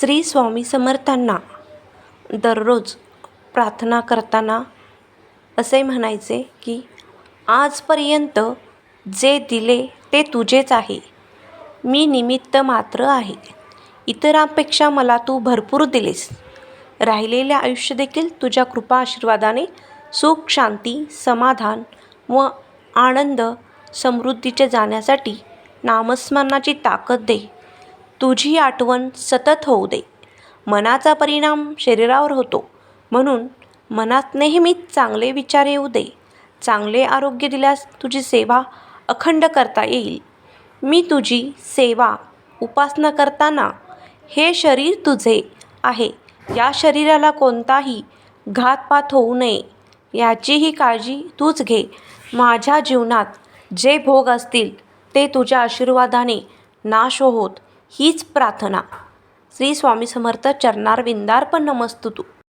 श्री स्वामी समर्थांना दररोज प्रार्थना करताना असे म्हणायचे की आजपर्यंत जे दिले ते तुझेच आहे. मी निमित्त मात्र आहे. इतरांपेक्षा मला तू भरपूर दिलेस. राहिलेले आयुष्य देखील तुझ्या कृपा आशीर्वादाने सुख शांती समाधान व आनंद समृद्धीचे जाण्यासाठी नामस्मरणाची ताकद दे. तुझी आठवण सतत होऊ दे. मनाचा परिणाम शरीरावर होतो. म्हणून मनात नेहमीच चांगले विचार येऊ दे. चांगले आरोग्य दिल्यास तुझी सेवा अखंड करता येईल. मी तुझी सेवा उपासना करताना हे शरीर तुझे आहे. या शरीराला कोणताही घातपात होऊ नये. याचीही काळजी तूच घे. माझ्या जीवनात जे भोग असतील ते तुझ्या आशीर्वादाने नाश होत हीच प्रार्थना. श्री स्वामी समर्थ चरणार विंदार्पण नमस्तुतू.